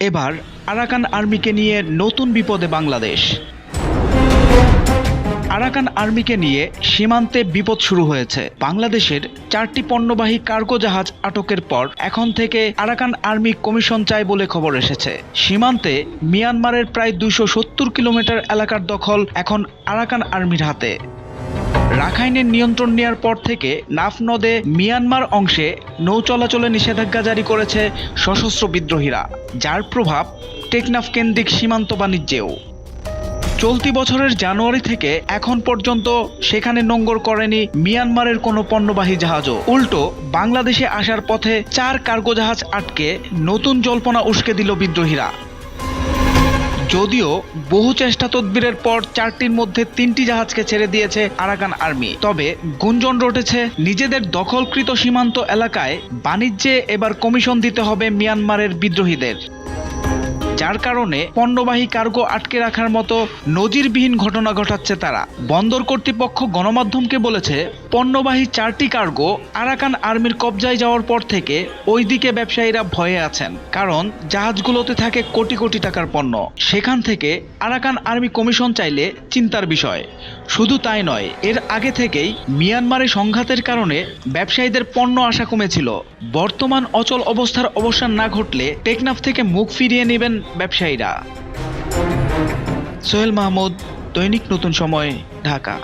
এবার আরাকান আর্মিকে নিয়ে নতুন বিপদে বাংলাদেশ। আরাকান আর্মিকে নিয়ে সীমান্তে বিপদ শুরু হয়েছে। বাংলাদেশের চারটি পণ্যবাহী কার্গো জাহাজ আটকের পর এখন থেকে আরাকান আর্মি কমিশন চায় বলে খবর এসেছে। সীমান্তে মিয়ানমারের প্রায় দুশো সত্তর কিলোমিটার এলাকার দখল এখন আরাকান আর্মির হাতে। রাখাইনের নিয়ন্ত্রণ নেওয়ার পর থেকে নাফ নদে মিয়ানমার অংশে নৌ চলাচলে নিষেধাজ্ঞা জারি করেছে সশস্ত্র বিদ্রোহীরা, যার প্রভাব টেকনাফ কেন্দ্রিক সীমান্ত বাণিজ্যেও। চলতি বছরের জানুয়ারি থেকে এখন পর্যন্ত সেখানে নোঙ্গর করেনি মিয়ানমারের কোনো পণ্যবাহী জাহাজও। উল্টো, বাংলাদেশে আসার পথে চার কার্গো জাহাজ আটকে নতুন জল্পনা উস্কে দিল বিদ্রোহীরা। যদিও বহু চেষ্টা তদবিরের পর চারটির মধ্যে তিনটি জাহাজকে ছেড়ে দিয়েছে আরাকান আর্মি। তবে গুঞ্জন রটেছে, নিজেদের দখলকৃত সীমান্ত এলাকায় বাণিজ্যে এবার কমিশন দিতে হবে মিয়ানমারের বিদ্রোহীদের। যার কারণে পণ্যবাহী কার্গো আটকে রাখার মতো নজিরবিহীন ঘটনা ঘটাচ্ছে তারা। বন্দর কর্তৃপক্ষ গণমাধ্যমকে বলেছে, পণ্যবাহী চারটি কার্গো আরাকান আর্মির কবজায় যাওয়ার পর থেকে ওইদিকে ব্যবসায়ীরা ভয়ে আছেন, কারণ জাহাজগুলোতে থাকে কোটি কোটি টাকার পণ্য। সেখান থেকে আরাকান আর্মি কমিশন চাইলে চিন্তার বিষয়। শুধু তাই নয়, এর আগে থেকেই মিয়ানমারে সংঘাতের কারণে ব্যবসায়ীদের পণ্য আশা কমেছিল। বর্তমান অচল অবস্থার অবসান না ঘটলে টেকনাফ থেকে মুখ ফিরিয়ে নেবেন ব্যবসায়ীরা। সোহেল মাহমুদ দৈনিক নতুন সময় ঢাকা।